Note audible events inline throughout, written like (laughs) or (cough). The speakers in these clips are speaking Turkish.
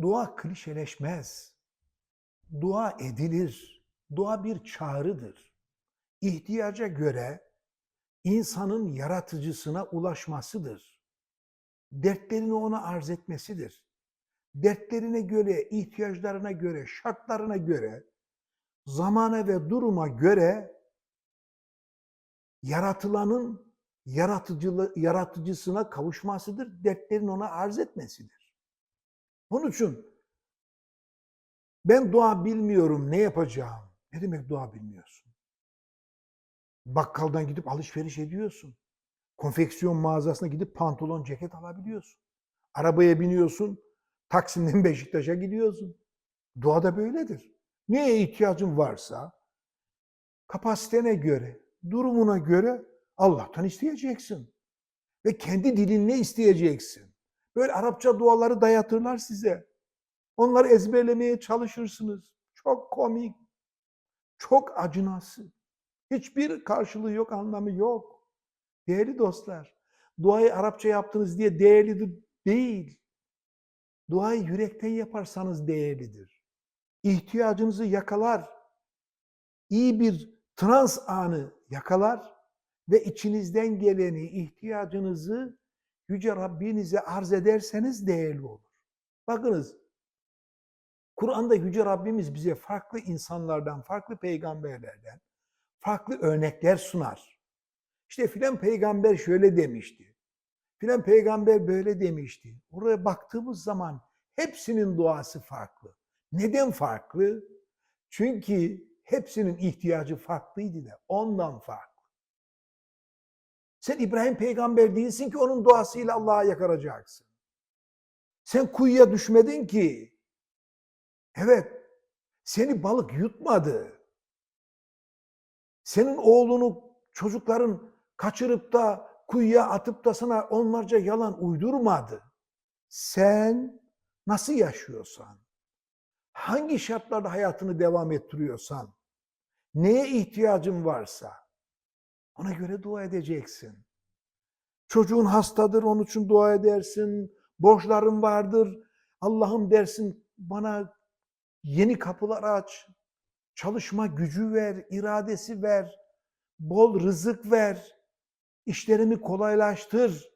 Dua klişeleşmez. Dua edilir. Dua bir çağrıdır. İhtiyaca göre insanın yaratıcısına ulaşmasıdır. Dertlerini ona arz etmesidir. Dertlerine göre, ihtiyaçlarına göre, şartlarına göre, zamana ve duruma göre yaratılanın yaratıcısına kavuşmasıdır. Dertlerini ona arz etmesidir. Onun için ben dua bilmiyorum ne yapacağım. Ne demek dua bilmiyorsun? Bakkaldan gidip alışveriş ediyorsun. Konfeksiyon mağazasına gidip pantolon, ceket alabiliyorsun. Arabaya biniyorsun, Taksim'den (laughs) Beşiktaş'a gidiyorsun. Dua da böyledir. Neye ihtiyacın varsa kapasitene göre, durumuna göre Allah'tan isteyeceksin. Ve kendi dilinle isteyeceksin. Böyle Arapça duaları dayatırlar size. Onları ezberlemeye çalışırsınız. Çok komik, çok acınası. Hiçbir karşılığı yok, anlamı yok. Değerli dostlar, duayı Arapça yaptınız diye değerli değil. Duayı yürekten yaparsanız değerlidir. İhtiyacınızı yakalar. İyi bir trans anı yakalar ve içinizden geleni, ihtiyacınızı Yüce Rabbinize arz ederseniz değerli olur. Bakınız, Kur'an'da Yüce Rabbimiz bize farklı insanlardan, farklı peygamberlerden, farklı örnekler sunar. İşte filan peygamber şöyle demişti. Filan peygamber böyle demişti. Oraya baktığımız zaman hepsinin duası farklı. Neden farklı? Çünkü hepsinin ihtiyacı farklıydı da ondan farklı. Sen İbrahim peygamber değilsin ki onun duasıyla Allah'a yakaracaksın. Sen kuyuya düşmedin ki. Evet, seni balık yutmadı. Senin oğlunu çocukların kaçırıp da kuyuya atıp da sana onlarca yalan uydurmadı. Sen nasıl yaşıyorsan, hangi şartlarda hayatını devam ettiriyorsan, neye ihtiyacın varsa ona göre dua edeceksin. Çocuğun hastadır, onun için dua edersin. Borçların vardır. Allah'ım dersin bana yeni kapılar aç. Çalışma gücü ver, iradesi ver. Bol rızık ver. İşlerimi kolaylaştır.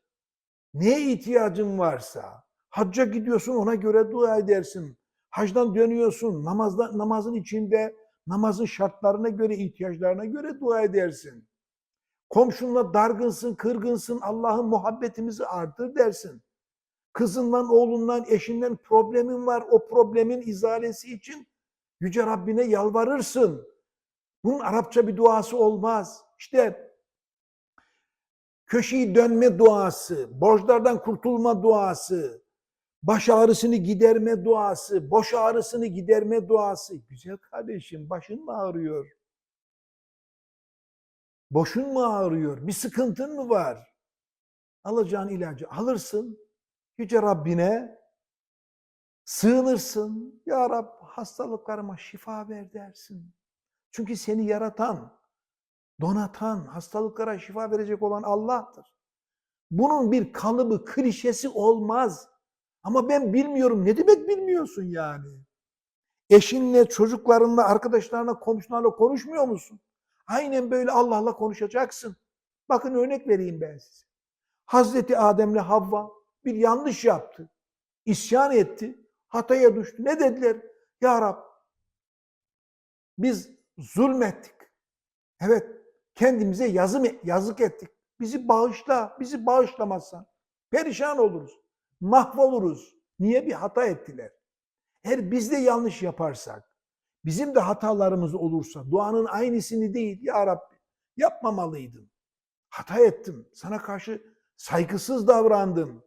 Neye ihtiyacın varsa. Hacca gidiyorsun ona göre dua edersin. Hacdan dönüyorsun namazda, namazın içinde namazın şartlarına göre, ihtiyaçlarına göre dua edersin. Komşunla dargınsın, kırgınsın, Allah'ın muhabbetimizi artır dersin. Kızından, oğlundan, eşinden problemin var. O problemin izalesi için Yüce Rabbine yalvarırsın. Bunun Arapça bir duası olmaz. İşte köşeyi dönme duası, borçlardan kurtulma duası, baş ağrısını giderme duası, boş ağrısını giderme duası. Güzel kardeşim başın mı ağrıyor? Boşun mu ağrıyor? Bir sıkıntın mı var? Alacağın ilacı alırsın. Yüce Rabbine sığınırsın. Ya Rab hastalıklarıma şifa ver dersin. Çünkü seni yaratan, donatan, hastalıklara şifa verecek olan Allah'tır. Bunun bir kalıbı, klişesi olmaz. Ama ben bilmiyorum. Ne demek bilmiyorsun yani? Eşinle, çocuklarınla, arkadaşlarına, komşularla konuşmuyor musun? Aynen böyle Allah'la konuşacaksın. Bakın örnek vereyim ben size. Hazreti Adem'le Havva bir yanlış yaptı. İsyan etti. Hataya düştü. Ne dediler? Ya Rab biz zulmettik. Evet kendimize yazım, yazık ettik. Bizi bağışla. Bizi bağışlamazsan perişan oluruz. Mahvoluruz. Niye bir hata ettiler? Eğer biz de yanlış yaparsak, bizim de hatalarımız olursa duanın aynısını değil ya Rabbi yapmamalıydım. Hata ettim. Sana karşı saygısız davrandım.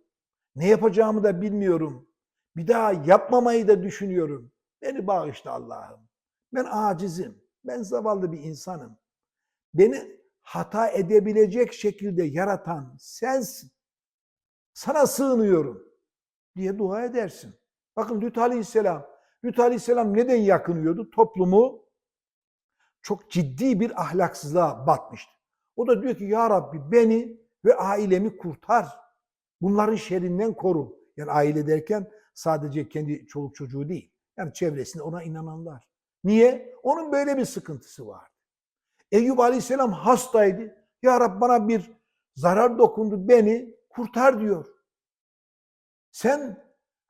Ne yapacağımı da bilmiyorum. Bir daha yapmamayı da düşünüyorum. Beni bağışla Allah'ım. Ben acizim. Ben zavallı bir insanım. Beni hata edebilecek şekilde yaratan sensin. Sana sığınıyorum diye dua edersin. Bakın Lüt Aleyhisselam. Lüt Aleyhisselam neden yakınıyordu? Toplumu çok ciddi bir ahlaksızlığa batmıştı. O da diyor ki ya Rabbi beni ve ailemi kurtar. Bunların şerrinden koru. Yani aile derken Sadece kendi çoluk çocuğu değil. Yani çevresinde ona inananlar. Niye? Onun böyle bir sıkıntısı var. Eyüp Aleyhisselam hastaydı. Ya Rab bana bir zarar dokundu beni kurtar diyor. Sen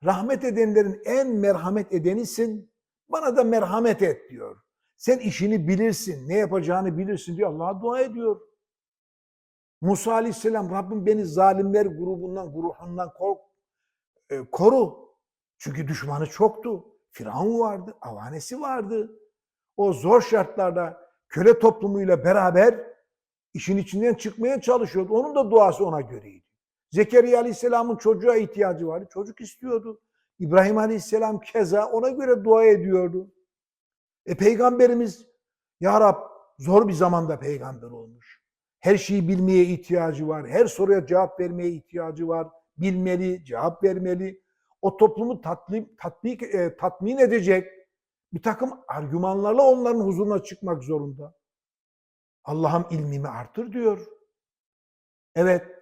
rahmet edenlerin en merhamet edenisin. Bana da merhamet et diyor. Sen işini bilirsin, ne yapacağını bilirsin diyor. Allah'a dua ediyor. Musa Aleyhisselam Rabbim beni zalimler grubundan, guruhundan kork, e, koru. Çünkü düşmanı çoktu. Firavun vardı, avanesi vardı. O zor şartlarda köle toplumuyla beraber işin içinden çıkmaya çalışıyordu. Onun da duası ona göreydi. Zekeriya Aleyhisselam'ın çocuğa ihtiyacı vardı. Çocuk istiyordu. İbrahim Aleyhisselam keza ona göre dua ediyordu. E peygamberimiz Ya Rab zor bir zamanda peygamber olmuş. Her şeyi bilmeye ihtiyacı var. Her soruya cevap vermeye ihtiyacı var. Bilmeli, cevap vermeli. O toplumu tatbik, tatbik, e, tatmin edecek bir takım argümanlarla onların huzuruna çıkmak zorunda. Allah'ım ilmimi artır diyor. Evet,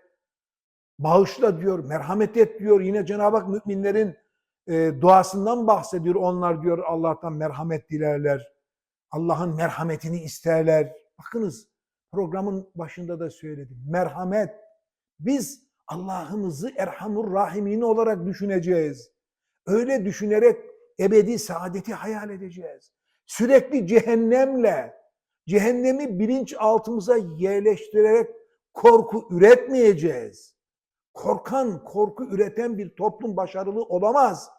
bağışla diyor, merhamet et diyor. Yine Cenab-ı Hak müminlerin e, duasından bahsediyor. Onlar diyor Allah'tan merhamet dilerler. Allah'ın merhametini isterler. Bakınız programın başında da söyledim. Merhamet. Biz Allah'ımızı Erhamur Rahimin olarak düşüneceğiz. Öyle düşünerek ebedi saadeti hayal edeceğiz. Sürekli cehennemle, cehennemi bilinçaltımıza yerleştirerek korku üretmeyeceğiz. Korkan, korku üreten bir toplum başarılı olamaz.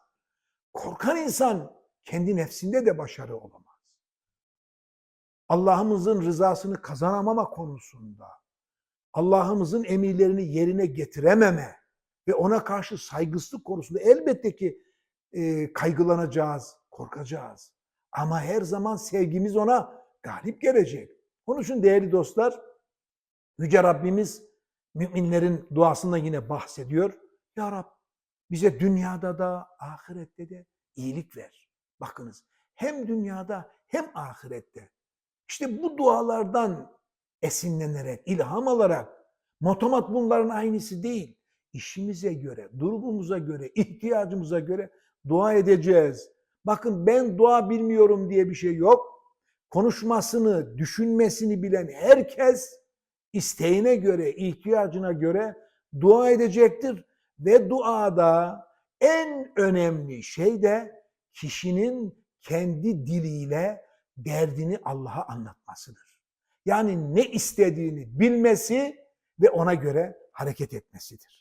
Korkan insan kendi nefsinde de başarı olamaz. Allah'ımızın rızasını kazanamama konusunda, Allah'ımızın emirlerini yerine getirememe ve ona karşı saygısızlık konusunda elbette ki e, kaygılanacağız, korkacağız. Ama her zaman sevgimiz ona galip gelecek. Onun için değerli dostlar, Yüce Rabbimiz müminlerin duasında yine bahsediyor. Ya Rab bize dünyada da ahirette de iyilik ver. Bakınız hem dünyada hem ahirette. İşte bu dualardan esinlenerek, ilham alarak, motomat bunların aynısı değil. İşimize göre, durumumuza göre, ihtiyacımıza göre dua edeceğiz. Bakın ben dua bilmiyorum diye bir şey yok. Konuşmasını, düşünmesini bilen herkes isteğine göre, ihtiyacına göre dua edecektir. Ve duada en önemli şey de kişinin kendi diliyle derdini Allah'a anlatmasıdır. Yani ne istediğini bilmesi ve ona göre hareket etmesidir.